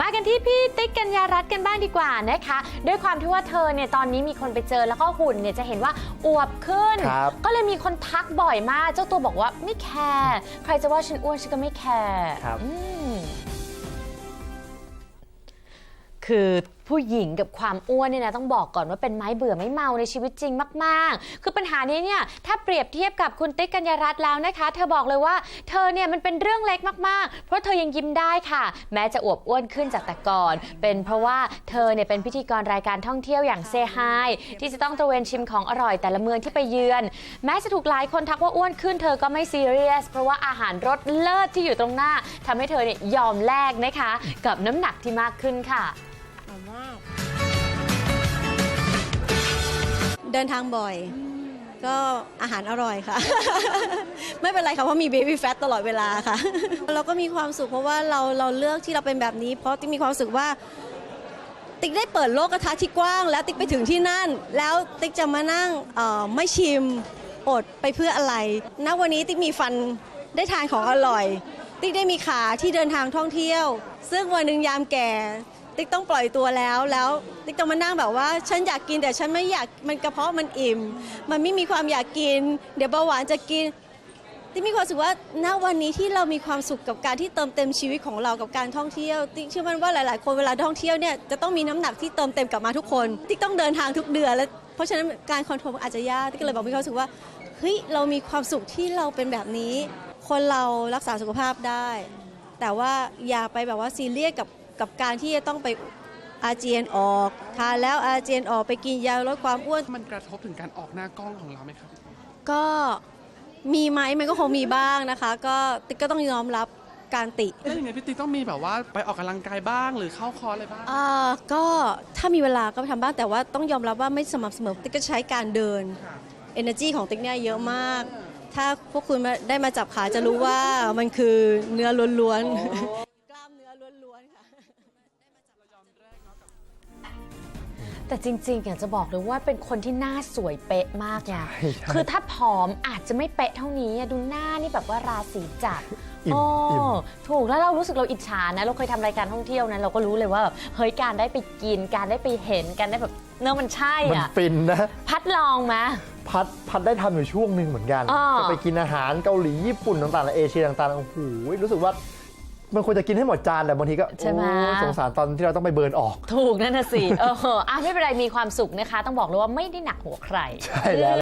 มากันที่พี่ติ๊กกัญญารัตน์กันบ้างดีกว่านะคะ ด้วยความที่ว่าเธอเนี่ยตอนนี้มีคนไปเจอแล้วก็หุ่นเนี่ยจะเห็นว่าอวบขึ้น ครับ ก็เลยมีคนทักบ่อยมาก เจ้าตัวบอกว่าไม่แคร์ใครจะว่าฉันอ้วนฉันก็ไม่แคร์ครับ อืม คือ ผู้หญิงกับความอ้วนเนี่ยนะต้องบอกก่อนว่าเป็นไม้เบื่อไม่เมาในชีวิตจริงมาก ๆ คือปัญหานี้เนี่ยถ้าเปรียบเทียบกับคุณติ๊กกัญญารัตน์แล้วนะคะ เธอบอกเลยว่าเธอเนี่ยมันเป็นเรื่องเล็กมาก ๆ เพราะเธอยังยิ้มได้ค่ะ แม้จะอวบอ้วนขึ้นจากแต่ก่อน เป็นเพราะว่าเธอเนี่ยเป็นพิธีกรรายการท่องเที่ยวอย่างเซฮายที่จะต้องตระเวนชิมของอร่อยแต่ละเมืองที่ไปเยือน แม้จะถูกหลายคนทักว่าอ้วนขึ้นเธอก็ไม่ซีเรียส เพราะว่าอาหารรสเลิศที่อยู่ตรงหน้าทำให้เธอเนี่ยยอมแลกนะคะ กับน้ำหนักที่มากขึ้นค่ะ เดินทางบ่อย ก็อาหารอร่อยค่ะ ไม่เป็นไรค่ะเพราะมีเบบี้แฟตตลอดเวลาค่ะ เราก็มีความสุขเพราะว่าเราเราเลือกที่เราเป็นแบบนี้ เพราะติ๊กมีความรู้สึกว่า ติ๊กได้เปิดโลกกระทะที่กว้าง แล้วติ๊กไปถึงที่นั่น แล้วติ๊กจะมานั่งเอ่อไม่ชิมอดไปเพื่ออะไรณวันนี้ติ๊กมีฟันได้ทานของอร่อย ติ๊กได้มีขาที่เดินทางท่องเที่ยว ซึ่งวันหนึ่งยามแก่ ติ๊กต้องปล่อยตัวแล้วแล้วติ๊กต้องมานั่งแบบว่า ฉันอยากกินแต่ฉันไม่อยากมันกระเพาะมันอิ่ม มันไม่มีความอยากกิน เดี๋ยวเบาหวานจะกินติ๊กมีความสึกว่าณวันนี้ที่เรามีความสุขกับการที่เติมเต็มชีวิตของเรากับการท่องเที่ยว ติ๊กเชื่อมั่นว่าหลาย ๆ คนเวลาท่องเที่ยวเนี่ยจะต้องมีน้ำหนักที่เติมเต็มกลับมาทุกคน ติ๊กต้องเดินทางทุกเดือนแล้วเพราะฉะนั้นการคอนโทรลอาจจะยากติ๊กก็เลยบอกมีความรู้สึกว่าเฮ้ยเรามีความสุขที่เราเป็นแบบนี้ คนเรารักษาสุขภาพได้ แต่ว่าอย่าไปแบบว่าซีเรียสกับ กับการที่จะต้องไปอาเจียนออกทานแล้วอาเจียนออกไปกินยาลดความอ้วน มันกระทบถึงการออกหน้ากล้องของเราไหมครับ ก็มีไหมมันก็คงมีบ้างนะคะ ก็ติ๊กก็ต้องยอมรับการติแล้วอย่างไงพี่ติ๊กต้องมีแบบว่าไปออกกำลังกายบ้างหรือเข้าคอร์สอะไรบ้างอ่าก็ถ้ามีเวลาก็ไปทำบ้างแต่ว่าต้องยอมรับว่าไม่สม่ำเสมอติ๊กก็ใช้การเดิน energy ของติ๊กเนี่ยเยอะมาก ถ้าพวกคุณมาได้มาจับขาจะรู้ว่ามันคือเนื้อล้วนๆ แต่จริงๆอยากจะบอกเลยว่าเป็นคนที่หน้าสวยเป๊ะมากไงใช่ใช่คือถ้าผอมอาจจะไม่เป๊ะเท่านี้อะดูหน้านี่แบบว่าราศีจัดอิ่มโอ้อิ่มถูกแล้วเรารู้สึกเราอิจฉานะเราเคยทำรายการท่องเที่ยวนะเราก็รู้เลยว่าแบบเฮ้ยการได้ไปกิน การได้ไปเห็นการได้แบบเนื้อะมันใช่มันอะฟินนะพัดลองไหมพัดพัดได้ทำอยู่ช่วงหนึ่งเหมือนกันอ่าจะไปกินอาหารเกาหลีญี่ปุ่นต่างๆและเอเชียต่างๆโอ้โหรู้สึกว่า มันควรจะกินให้หมดจานแต่บางทีก็ใช่ไหม โอ้ยสงสารตอนที่เราต้องไปเบิร์นออก ถูกนั่นน่ะสิ เอออะไม่เป็นไรมีความสุขนะคะ ต้องบอกเลยว่าไม่ได้หนักหัวใคร ใช่แล้ว